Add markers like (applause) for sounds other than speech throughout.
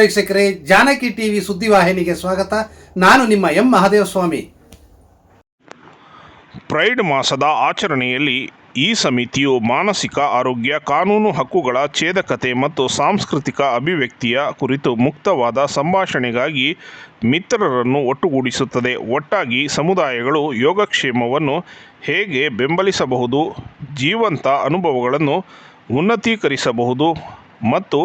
ವೀಕ್ಷಕರೇ, ಜಾನಕಿ ಟಿವಿ ಸುದ್ದಿವಾಹಿನಿಗೆ ಸ್ವಾಗತ. ನಾನು ನಿಮ್ಮ ಎಂ ಮಹಾದೇವಸ್ವಾಮಿ. ಪ್ರೈಡ್ ಮಾಸದ ಆಚರಣೆಯಲ್ಲಿ ಈ ಸಮಿತಿಯು ಮಾನಸಿಕ ಆರೋಗ್ಯ, ಕಾನೂನು ಹಕ್ಕುಗಳ ಛೇದಕತೆ ಮತ್ತು ಸಾಂಸ್ಕೃತಿಕ ಅಭಿವ್ಯಕ್ತಿಯ ಕುರಿತು ಮುಕ್ತವಾದ ಸಂಭಾಷಣೆಗಾಗಿ ಮಿತ್ರರನ್ನು ಒಟ್ಟುಗೂಡಿಸುತ್ತದೆ. ಒಟ್ಟಾಗಿ ಸಮುದಾಯಗಳು ಯೋಗಕ್ಷೇಮವನ್ನು ಹೇಗೆ ಬೆಂಬಲಿಸಬಹುದು, ಜೀವಂತ ಅನುಭವಗಳನ್ನು ಉನ್ನತೀಕರಿಸಬಹುದು ಮತ್ತು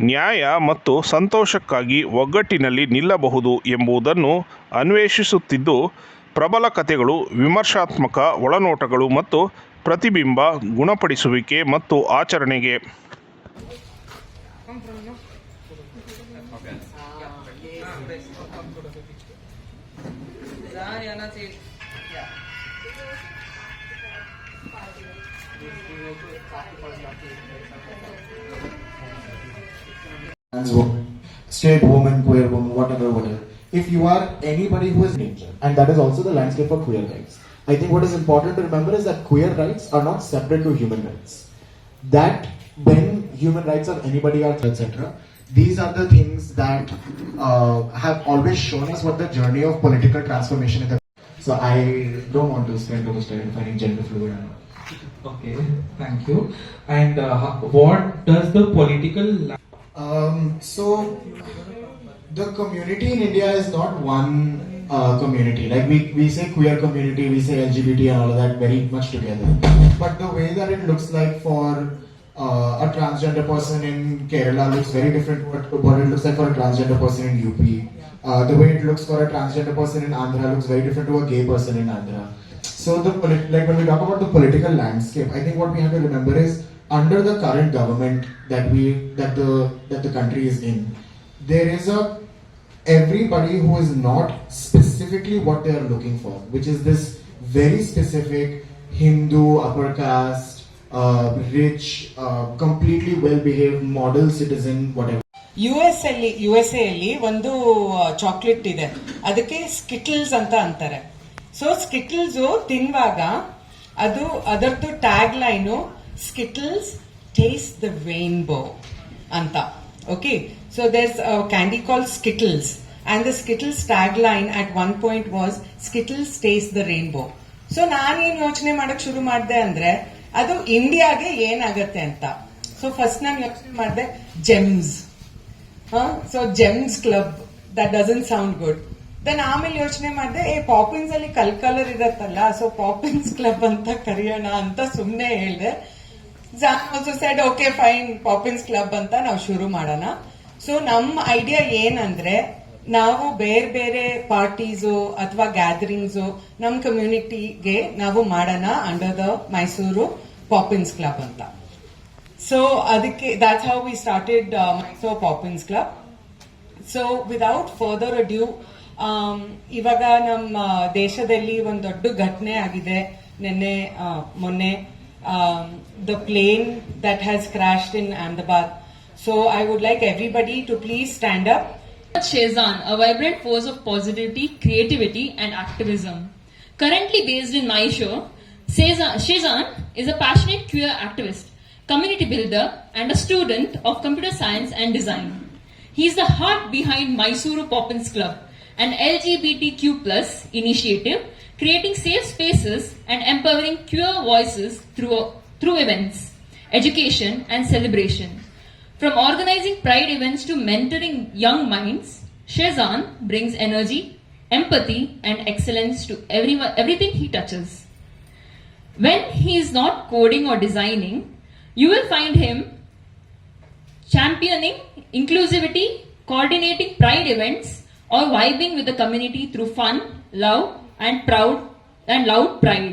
ನ್ಯಾಯ ಮತ್ತು ಸಂತೋಷಕ್ಕಾಗಿ ಒಗ್ಗಟ್ಟಿನಲ್ಲಿ ನಿಲ್ಲಬಹುದು ಎಂಬುದನ್ನು ಅನ್ವೇಷಿಸುತ್ತಿದ್ದು, ಪ್ರಬಲ ಕಥೆಗಳು, ವಿಮರ್ಶಾತ್ಮಕ ಒಳನೋಟಗಳು ಮತ್ತು ಪ್ರತಿಬಿಂಬ ಗುಣಪಡಿಸುವಿಕೆ ಮತ್ತು ಆಚರಣೆಗೆ. Trans woman, straight woman, queer woman, whatever, whatever. If you are anybody who is nature, and that is also the landscape for queer rights. I think what is important to remember is that queer rights are not separate to human rights. That when human rights of anybody are etc. These are the things that uh, have always shown us what the journey of political transformation is. So I don't want to spend too much time defining gender fluid. Okay, thank you. And uh, what does the political Um, so the community in India is not one uh, community. Like we, we say queer community, we say LGBT and all of that very much together. But the way that it looks like for uh, a transgender person in Kerala looks very different what, what it looks like for a transgender person in UP. Uh, the way it looks for a transgender person in Andhra looks very different to a gay person in Andhra. So the like when we talk about the political landscape, I think what we have to remember is under the current government that we that the that the country is in, there is a everybody who is not specifically what they are looking for, which is this very specific Hindu upper caste, uh, rich, uh, completely well-behaved model citizen, whatever. U S ಅಲ್ಲಿ U S ಅಲ್ಲಿ ಒಂದು chocolate ಇದೆ ಅದಕ್ಕೆ ಸ್ಕಿಟಲ್ಸ್ ಅಂತ ಅಂತಾರೆ so ಸ್ಕಿಟಲ್ಸ್ ತಿನ್ನುವಾಗ ಅದು ಅದರದ್ದು tag line Skittles taste the rainbow ಅಂತ okay so there's candy call Skittles and the Skittles tag line at one point was Skittles taste the rainbow so ನಾನೇನ್ ಯೋಚನೆ ಮಾಡಕ್ ಶುರು ಮಾಡಿದೆ ಅಂದ್ರೆ, ಅದು ಇಂಡಿಯಾಗೆ ಏನಾಗತ್ತೆ ಅಂತ. ಸೊ ಫಸ್ಟ್ ನಾನು ಯೋಚನೆ ಮಾಡಿದೆ Gems so Gems club that doesn't sound good then ಆಮೇಲೆ ಯೋಚನೆ ಮಾಡಿದೆ, ಏ ಪಾಪಿನ್ಸ್ ಅಲ್ಲಿ ಕಲ್ ಕಲರ್ ಇರತ್ತಲ್ಲ ಸೊ ಪಾಪಿನ್ಸ್ ಕ್ಲಬ್ ಅಂತ ಕರೆಯೋಣ ಅಂತ ಸುಮ್ನೆ ಹೇಳ್ದೆ. Also said okay fine Poppins club ಅಂತ ನಾವು ಶುರು ಮಾಡೋಣ. ಸೊ ನಮ್ಮ ಐಡಿಯಾ ಏನಂದ್ರೆ ನಾವು ಬೇರೆ ಬೇರೆ ಪಾರ್ಟೀಸು ಅಥವಾ ಗ್ಯಾದರಿಂಗ್ಸು ನಮ್ಮ ಕಮ್ಯುನಿಟಿಗೆ ನಾವು ಮಾಡೋಣ under the Mysuru Poppins club ಅಂತ. ಸೊ ಅದಕ್ಕೆ that's how we started Mysuru Poppins club. So without further ado ಇವಾಗ ನಮ್ಮ ದೇಶದಲ್ಲಿ ಒಂದು ದೊಡ್ಡ ಘಟನೆ ಆಗಿದೆ. ನಿನ್ನೆ ಆ, um, the plane that has crashed in Ahmedabad. So I would like everybody to please stand up. Shezan, a vibrant force of positivity, creativity, and activism. Currently based in Mysore, Shezan is a passionate queer activist, community builder, and a student of computer science and design. He is the heart behind Mysuru Poppins Club, an LGBTQ initiative creating safe spaces and empowering queer voices through, through events, education, and celebration. From organizing pride events to mentoring young minds, Shezan brings energy, empathy, and excellence to everyone, everything he touches. When he is not coding or designing, you will find him championing inclusivity, coordinating pride events, or vibing with the community through fun, love, and proud and loud pride.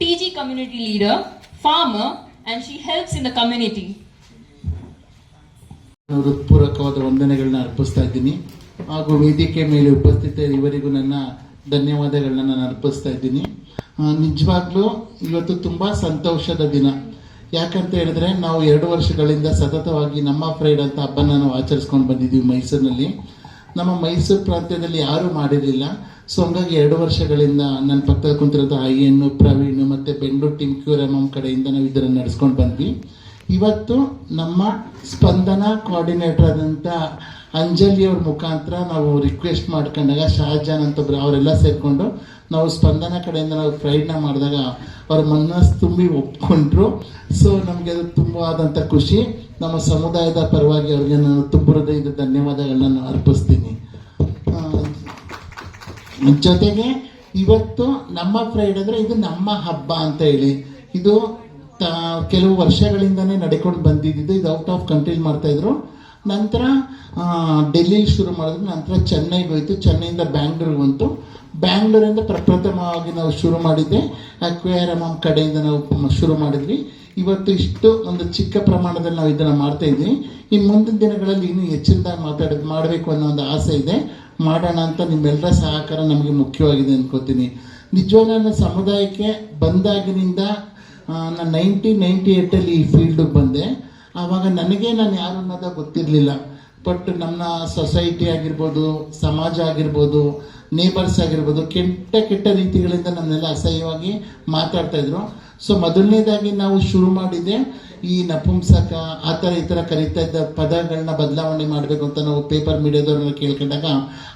TG community leader, farmer, and she helps in the community. ಹೃತ್ಪೂರ್ವಕವಾದ ವಂದನೆಗಳನ್ನ ಅರ್ಪಿಸ್ತಾ ಇದ್ದೀನಿ. ಹಾಗೂ ವೇದಿಕೆ ಮೇಲೆ ಉಪಸ್ಥಿತ ಇವರಿಗೂ ನನ್ನ ಧನ್ಯವಾದಗಳನ್ನ ನಾನು ಅರ್ಪಿಸ್ತಾ ಇದ್ದೀನಿ. ನಿಜವಾಗ್ಲೂ ಇವತ್ತು ತುಂಬಾ ಸಂತೋಷದ ದಿನ. ಯಾಕಂತ ಹೇಳಿದ್ರೆ ನಾವು ಎರಡು ವರ್ಷಗಳಿಂದ ಸತತವಾಗಿ ನಮ್ಮ ಫ್ರೈಡ್ ಅಂತ ಹಬ್ಬನ ನಾವು ಆಚರಿಸ್ಕೊಂಡು ಬಂದಿದ್ದೀವಿ ಮೈಸೂರಿನಲ್ಲಿ. ನಮ್ಮ ಮೈಸೂರು ಪ್ರಾಂತ್ಯದಲ್ಲಿ ಯಾರೂ ಮಾಡಿರಲಿಲ್ಲ. ಸೊ ಹಂಗಾಗಿ ಎರಡು ವರ್ಷಗಳಿಂದ ನನ್ನ ಪಕ್ಕದಲ್ಲಿ ಕುಂತಿರೋದು ಐಯನ್ನು ಪ್ರವೀಣ್ ಮತ್ತು ಬೆಂಗಳೂರು ಟೀಮ್ ಕ್ಯೂರ್ ಎಂ ಕಡೆಯಿಂದ ನಾವು ಇದನ್ನು ನಡೆಸ್ಕೊಂಡು ಬಂದ್ವಿ. ಇವತ್ತು ನಮ್ಮ ಸ್ಪಂದನ ಕೋಆರ್ಡಿನೇಟರ್ ಆದಂಥ ಅಂಜಲಿ ಅವ್ರ ಮುಖಾಂತರ ನಾವು ರಿಕ್ವೆಸ್ಟ್ ಮಾಡ್ಕೊಂಡಾಗ ಶಹಜಾನ್ ಅಂತ ಒಬ್ರು ಅವರೆಲ್ಲ ಸೇರಿಕೊಂಡು ನಾವು ಸ್ಪಂದನ ಕಡೆಯಿಂದ ನಾವು ಪ್ರಯತ್ನ ಮಾಡಿದಾಗ ಅವ್ರ ಮನಸ್ಸು ತುಂಬಿ ಒಪ್ಕೊಂಡ್ರು. ಸೊ ನಮಗೆ ಅದು ತುಂಬವಾದಂಥ ಖುಷಿ. ನಮ್ಮ ಸಮುದಾಯದ ಪರವಾಗಿ ಅವ್ರಿಗೆ ನಾನು ತುಂಬ ಹೃದಯದ ಧನ್ಯವಾದಗಳನ್ನ ಅರ್ಪಿಸ್ತೀನಿ. ಜೊತೆಗೆ ಇವತ್ತು ನಮ್ಮ ಪ್ರೈಡ್ ಅಂದರೆ ಇದು ನಮ್ಮ ಹಬ್ಬ ಅಂತ ಹೇಳಿ. ಇದು ಕೆಲವು ವರ್ಷಗಳಿಂದನೇ ನಡ್ಕೊಂಡು ಬಂದಿದ್ದು ಇದು ಔಟ್ ಆಫ್ ಕಂಟ್ರೀಸ್ ಮಾಡ್ತಾ ಇದ್ರು. ನಂತರ ಡೆಲ್ಲಿಲಿ ಶುರು ಮಾಡಿದ್ರು, ನಂತರ ಚೆನ್ನೈಗೆ ಹೋಯ್ತು, ಚೆನ್ನೈಯಿಂದ ಬ್ಯಾಂಗ್ಳೂರ್ಗೆ ಬಂತು. ಬ್ಯಾಂಗ್ಳೂರಿಂದ ಪ್ರಪ್ರಥಮವಾಗಿ ನಾವು ಶುರು ಮಾಡಿದ್ದೆ ಅಕ್ವೇರಮ್ ಕಡೆಯಿಂದ ನಾವು ಶುರು ಮಾಡಿದ್ವಿ. ಇವತ್ತು ಇಷ್ಟು ಒಂದು ಚಿಕ್ಕ ಪ್ರಮಾಣದಲ್ಲಿ ನಾವು ಇದನ್ನು ಮಾಡ್ತಾ ಇದ್ವಿ. ಇನ್ನು ಮುಂದಿನ ದಿನಗಳಲ್ಲಿ ಇನ್ನೂ ಹೆಚ್ಚಿನದಾಗಿ ಮಾತಾಡೋದು ಮಾಡಬೇಕು ಅನ್ನೋ ಒಂದು ಆಸೆ ಇದೆ. ಮಾಡೋಣ ಅಂತ ನಿಮ್ಮೆಲ್ಲರ ಸಹಕಾರ ನಮಗೆ ಮುಖ್ಯವಾಗಿದೆ ಅಂದ್ಕೋತೀನಿ ನಿಜವಾಗ ನನ್ನ ಸಮುದಾಯಕ್ಕೆ ಬಂದಾಗಿನಿಂದ ನಾನು ನೈನ್ಟೀನ್ ನೈಂಟಿ ಏಯ್ಟಲ್ಲಿ ಈ ಫೀಲ್ಡಿಗೆ ಬಂದೆ. ಆವಾಗ ನನಗೆ ನಾನು ಯಾರು ಅನ್ನೋದ ಗೊತ್ತಿರಲಿಲ್ಲ. ಬಟ್ ನಮ್ಮ ಸೊಸೈಟಿ ಆಗಿರ್ಬೋದು, ಸಮಾಜ ಆಗಿರ್ಬೋದು ನೇಬರ್ಸ್ ಆಗಿರ್ಬೋದು, ಕೆಟ್ಟ ಕೆಟ್ಟ ರೀತಿಗಳಿಂದ ನನ್ನೆಲ್ಲ ಅಸಹ್ಯವಾಗಿ ಮಾತಾಡ್ತಾಯಿದ್ರು ಸೊ ಮೊದಲನೇದಾಗಿ ನಾವು ಶುರು ಮಾಡಿದ್ದೆ ಈ ನಪುಂಸಕ ಆ ಥರ ಈ ಥರ ಕರೀತಾ ಇದ್ದ ಪದಗಳನ್ನ ಬದಲಾವಣೆ ಮಾಡಬೇಕು ಅಂತ ನಾವು ಪೇಪರ್ ಮೀಡಿಯಾದವ್ರನ್ನ ಕೇಳ್ಕೊಂಡಾಗ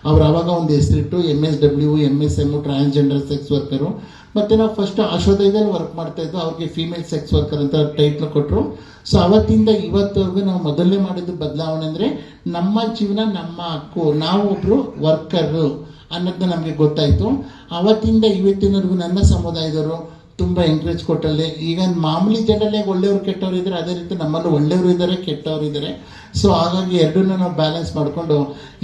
ಅವ್ರು ಅವಾಗ ಒಂದು ಹೆಸರಿಟ್ಟು M S W M S M transgender sex worker ಮತ್ತು ನಾವು ಫಸ್ಟ್ ಅಶೋಧಯದಲ್ಲಿ ವರ್ಕ್ ಮಾಡ್ತಾ ಇದ್ದು ಅವ್ರಿಗೆ ಫೀಮೇಲ್ ಸೆಕ್ಸ್ ವರ್ಕರ್ ಅಂತ ಟೈಟ್ಲ್ ಕೊಟ್ಟರು ಸೊ ಅವತ್ತಿಂದ ಇವತ್ತವರೆಗೂ ನಾವು ಮೊದಲನೇ ಮಾಡಿದ್ದು ಬದಲಾವಣೆ ಅಂದರೆ ನಮ್ಮ ಜೀವನ, ನಮ್ಮ ಹಕ್ಕು. ನಾವು ಒಬ್ಬರು ವರ್ಕರು ಅನ್ನೋದನ್ನ ನಮಗೆ ಗೊತ್ತಾಯಿತು. ಅವತ್ತಿಂದ ಇವತ್ತಿನವರೆಗೂ ನನ್ನ ಸಮುದಾಯದವರು ತುಂಬ ಎಂಕರೇಜ್ ಕೊಟ್ಟಲ್ಲಿ. ಈಗ ಮಾಮೂಲಿ ಜನರಲ್ಲೇ ಒಳ್ಳೆಯವರು ಕೆಟ್ಟವರು ಇದ್ದಾರೆ ಅದೇ ರೀತಿ ನಮ್ಮಲ್ಲೂ ಒಳ್ಳೆಯವರು ಇದ್ದಾರೆ, ಕೆಟ್ಟವರು ಇದ್ದಾರೆ. ಸೊ ಹಾಗಾಗಿ ಎರಡನ್ನೂ ನಾವು ಬ್ಯಾಲೆನ್ಸ್ ಮಾಡಿಕೊಂಡು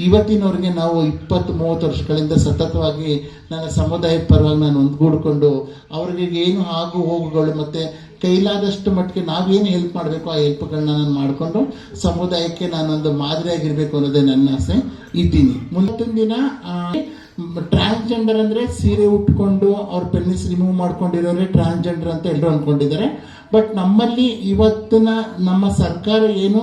ಇವತ್ತಿನವ್ರಿಗೆ ನಾವು ಇಪ್ಪತ್ತು, ಮೂವತ್ತು ವರ್ಷಗಳಿಂದ ಸತತವಾಗಿ ನನ್ನ ಸಮುದಾಯದ ಪರವಾಗಿ ನಾನು ಒಂದ್ಗೂಡ್ಕೊಂಡು ಅವ್ರಿಗೆ ಏನು ಆಗು ಹೋಗುಗಳು ಮತ್ತು ಕೈಲಾದಷ್ಟು ಮಟ್ಟಿಗೆ ನಾವೇನು ಹೆಲ್ಪ್ ಮಾಡಬೇಕು ಆ ಹೆಲ್ಪ್ಗಳನ್ನ ನಾನು ಮಾಡಿಕೊಂಡು ಸಮುದಾಯಕ್ಕೆ ನಾನೊಂದು ಮಾದರಿಯಾಗಿರಬೇಕು ಅನ್ನೋದೇ ನನ್ನ ಆಸೆ. ಇದ್ದೀನಿ. ಮುಂದಿನ ದಿನ ಟ್ರಾನ್ಸ್ಜೆಂಡರ್ ಅಂದರೆ ಸೀರೆ ಉಟ್ಕೊಂಡು ಅವ್ರ ಪೆನ್ನಿಸ್ ರಿಮೂವ್ ಮಾಡ್ಕೊಂಡಿರೋರೆ ಟ್ರಾನ್ಸ್ಜೆಂಡರ್ ಅಂತ ಎಲ್ಲರೂ ಅಂದ್ಕೊಂಡಿದ್ದಾರೆ ಬಟ್ ನಮ್ಮಲ್ಲಿ ಇವತ್ತಿನ ನಮ್ಮ ಸರ್ಕಾರ ಏನು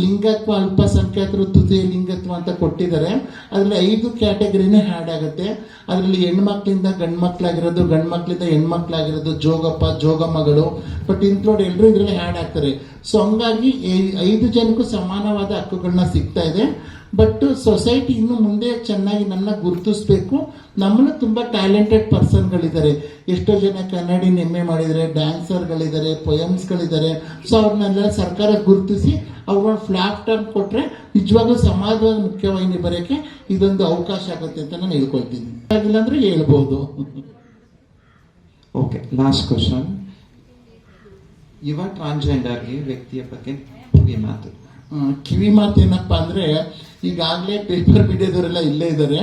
ಲಿಂಗತ್ವ, ಅಲ್ಪಸಂಖ್ಯಾತರು ತೃತೀಯ ಲಿಂಗತ್ವ ಅಂತ ಕೊಟ್ಟಿದ್ದಾರೆ. ಅದರಲ್ಲಿ ಐದು ಕ್ಯಾಟಗರಿನೇ ಹ್ಯಾಡ್ ಆಗುತ್ತೆ. ಅದರಲ್ಲಿ ಹೆಣ್ಮಕ್ಳಿಂದ ಗಂಡ್ಮಕ್ಳಾಗಿರೋದು, ಗಂಡ್ಮಕ್ಳಿಂದ ಗಂಡು ಮಕ್ಳಿಂದ ಹೆಣ್ಮಕ್ಳಾಗಿರೋದು, ಜೋಗಪ್ಪ, ಜೋಗಮ್ಮಗಳು ಬಟ್ ಇಂಕ್ಲೂಡ್ ಎಲ್ಲರೂ ಇದರಲ್ಲಿ ಹ್ಯಾಡ್ ಆಗ್ತಾರೆ. ಸೊ ಹಂಗಾಗಿ ಐದು ಜನಕ್ಕೂ ಸಮಾನವಾದ ಹಕ್ಕುಗಳನ್ನ ಸಿಗ್ತಾ ಇದೆ. ಬಟ್ ಸೊಸೈಟಿ ಇನ್ನು ಮುಂದೆ ಚೆನ್ನಾಗಿ ನನ್ನ ಗುರುತಿಸ್ಬೇಕು. ನಮ್ಮನ್ನು ತುಂಬ ಟ್ಯಾಲೆಂಟೆಡ್ ಪರ್ಸನ್ಗಳಿದ್ದಾರೆ ಎಷ್ಟೋ ಜನ ಕನ್ನಡಿ ಎಮ್ಮೆ ಮಾಡಿದ್ದಾರೆ ಡ್ಯಾನ್ಸರ್ಗಳಿದ್ದಾರೆ ಪೊಯಮ್ಸ್ಗಳಿದ್ದಾರೆ ಸೊ ಅವ್ರನ್ನೆಲ್ಲ ಸರ್ಕಾರ ಗುರುತಿಸಿ ಅವ್ರನ್ನ ಟರ್ಮ್ ಕೊಟ್ಟರೆ ನಿಜವಾಗ್ಲೂ ಸಮಾಜವಾದ ಮುಖ್ಯವಾಹಿನಿ ಬರೋಕ್ಕೆ ಇದೊಂದು ಅವಕಾಶ ಆಗುತ್ತೆ ಅಂತ ನಾನು ಹೇಳ್ಕೊಳ್ತೀನಿ. ಆಗಿಲ್ಲ ಅಂದ್ರೆ ಹೇಳ್ಬೋದು. ಓಕೆ ಲಾಸ್ಟ್ ಕ್ವಶನ್ ಯುವ ಟ್ರಾನ್ಸ್ಜೆಂಡರ್ಗೆ ವ್ಯಕ್ತಿಯ ಬಗ್ಗೆ ಕಿವಿ ಮಾತು. ಕಿವಿ ಮಾತು ಏನಪ್ಪ ಅಂದ್ರೆ ಈಗಾಗಲೇ ಪೇಪರ್ ಮೀಡಿಯಾದವರೆಲ್ಲ ಇಲ್ಲೇ ಇದ್ದಾರೆ.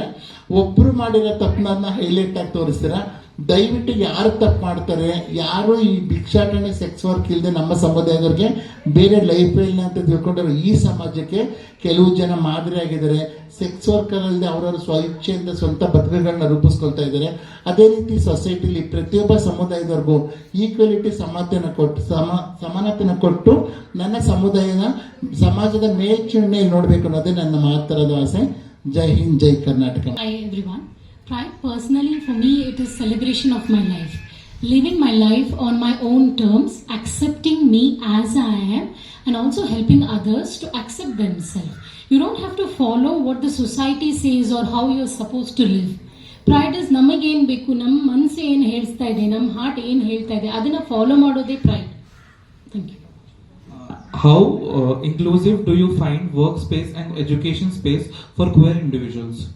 ಒಬ್ಬರು ಮಾಡಿರೋ ತಪ್ಪನ್ನ ಹೈಲೈಟ್ ಆಗಿ ತೋರಿಸ್ತೀರಾ? ದಯವಿಟ್ಟು ಯಾರು ತಪ್ಪು ಮಾಡ್ತಾರೆ, ಯಾರು ಈ ಭಿಕ್ಷಾಟನೆ ಸೆಕ್ಸ್ ವರ್ಕ್ ಇಲ್ಲದೆ ನಮ್ಮ ಸಮುದಾಯದವ್ರಿಗೆ ಬೇರೆ ಲೈಫ್ ಇಲ್ಲ ಅಂತ ತಿಳ್ಕೊಂಡ್ರೆ ಈ ಸಮಾಜಕ್ಕೆ ಕೆಲವು ಜನ ಮಾದರಿಯಾಗಿದ್ದಾರೆ ಸೆಕ್ಸ್ ವರ್ಕರ್ ಅಲ್ಲದೆ ಅವರವ್ರ ಸ್ವಇಚ್ಛೆಯಿಂದ ಸ್ವಂತ ಬದುಕುಗಳನ್ನ ರೂಪಿಸ್ಕೊಳ್ತಾ ಇದ್ದಾರೆ. ಅದೇ ರೀತಿ ಸೊಸೈಟಿಲಿ ಪ್ರತಿಯೊಬ್ಬ ಸಮುದಾಯದವ್ರಿಗೂ ಈಕ್ವಾಲಿಟಿ ಸಮಾನತೆನ ಕೊಟ್ಟು, ಸಮ ಸಮಾನತೆನ ಕೊಟ್ಟು ನನ್ನ ಸಮುದಾಯದ ಸಮಾಜದ ಮೇಲ್ಚೂಣಿಯಲ್ಲಿ ನೋಡಬೇಕು ಅನ್ನೋದೇ ನನ್ನ ಮಾತರದ ಆಸೆ. ಜೈ ಹಿಂದ್, ಜೈ Karnataka. Hi everyone. Pride personally for me it is celebration of my life. Living my life on my own terms, accepting me as I am and also helping others to accept themselves. You don't have to follow what the society says or how you're supposed to live. Pride is ನಮಗೇನು ಬೇಕು ನಮ್ಮ ಮನಸ್ಸು ಏನು ಹೇಳ್ತಾ ಇದೆ ನಮ್ಮ heart ಏನು ಹೇಳ್ತಾ ಇದೆ ಅದನ್ನ ಫಾಲೋ ಮಾಡೋದೇ pride thank you How uh, inclusive do you find workspace and education space for queer individuals?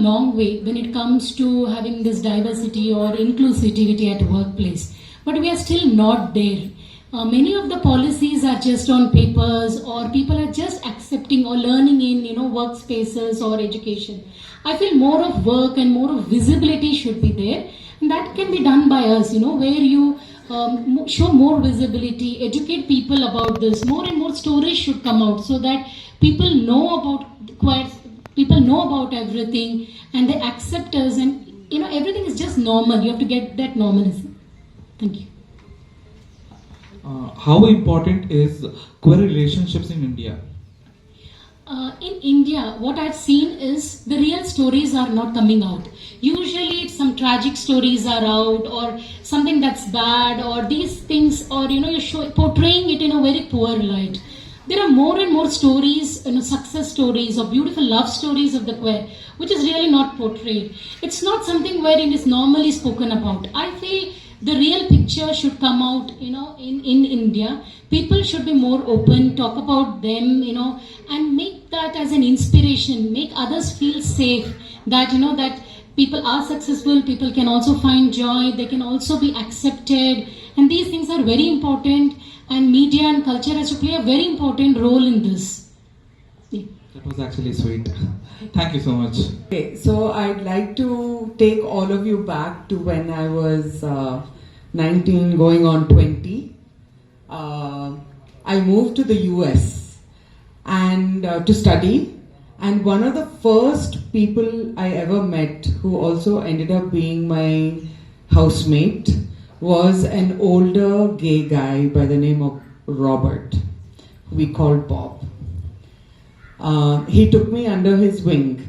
long way when it comes to having this diversity or inclusivity at workplace. But we are still not there. Uh, many of the policies are just on papers or people are just accepting or learning in you know workspaces or education. I feel more of work and more of visibility should be there. And that can be done by us you know where you um, show more visibility educate people about this. More and more stories should come out so that people know about quite people know about everything and they accept us and you know everything is just normal you have to get that normalism thank you Uh, how important is queer relationships in India? uh, in India, what I've seen is the real stories are not coming out. Usually, some tragic stories are out, or something that's bad, or these things, or you know, you're show, portraying it in a very poor light. There are more and more stories, you know, success stories or beautiful love stories of the queer, which is really not portrayed. It's not something where it is normally spoken about. I feel the real picture should come out, you know, in, in India. People should be more open, talk about them, you know, and make that as an inspiration, make others feel safe that, you know, that people are successful, people can also find joy, they can also be accepted, and these things are very important, and media and culture has to play a very important role in this. Yeah. That was actually sweet. Thank you so much. Okay, so I'd like to take all of you back to when I was uh, 19, going on 20. Uh, I moved to the US and uh, to study, and one of the first people I ever met who also ended up being my housemate was an older gay guy by the name of Robert, who we called Bob. Uh, he took me under his wing.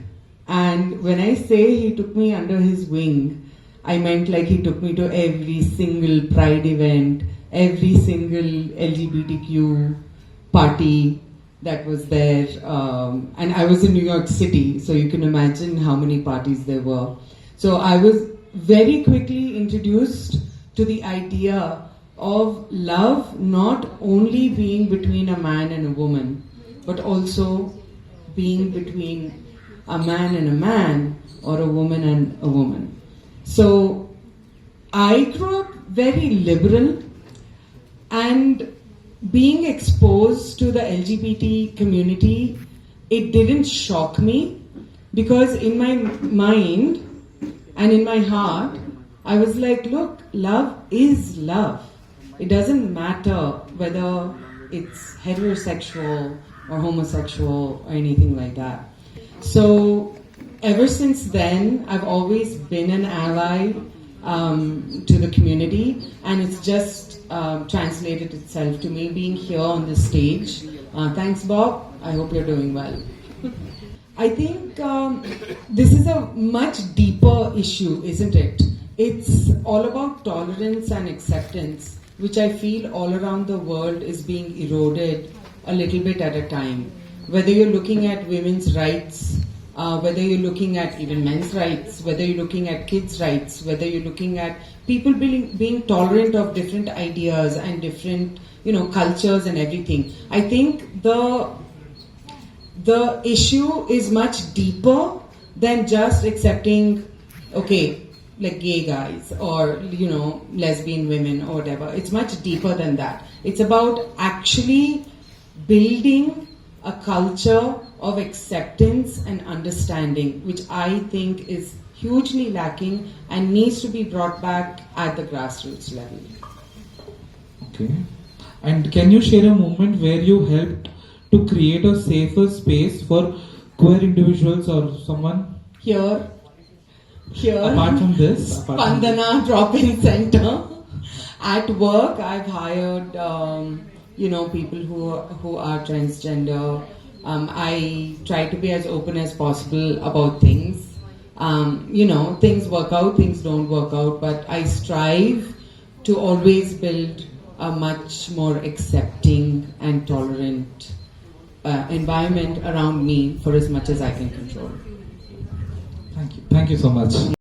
And when I say he took me under his wing, I meant like he took me to every single pride event, every single LGBTQ party that was there. Um, and I was in New York City, so you can imagine how many parties there were. So I was very quickly introduced to the idea of love not only being between a man and a woman, but also being between a man and a man or a woman and a woman. So I grew up very liberal and being exposed to the LGBT community, it didn't shock me because in my mind and in my heart, I was like, look, love is love. It doesn't matter whether it's heterosexual or homosexual or anything like that. So, ever since then, I've always been an ally um, to the community, and it's just um, translated itself to me being here on this stage. Uh, thanks, Bob. I hope you're doing well. I think um, this is a much deeper issue, isn't it? It's all about tolerance and acceptance, which I feel all around the world is being eroded a little bit at a time. Whether you're looking at women's rights, uh, whether you're looking at even men's rights, whether you're looking at kids' rights, whether you're looking at people being, being tolerant of different ideas and different, you know, cultures and everything. I think the the issue is much deeper than just accepting, okay, like gay guys or you know lesbian women or whatever. It's much deeper than that. It's about actually building a culture of acceptance and understanding, which I think is hugely lacking and needs to be brought back at the grassroots level. Okay. And can you share a moment where you helped to create a safer space for queer individuals or someone Here, here, apart from this? (laughs) Apart from Spandana Drop-In Center. At work, I've hired, um, you know, people who who are transgender. Um, I try to be as open as possible about things. Um, you know, things work out, things don't work out, but I strive to always build a much more accepting and tolerant uh, environment around me for as much as I can control. Thank you. Thank you so much.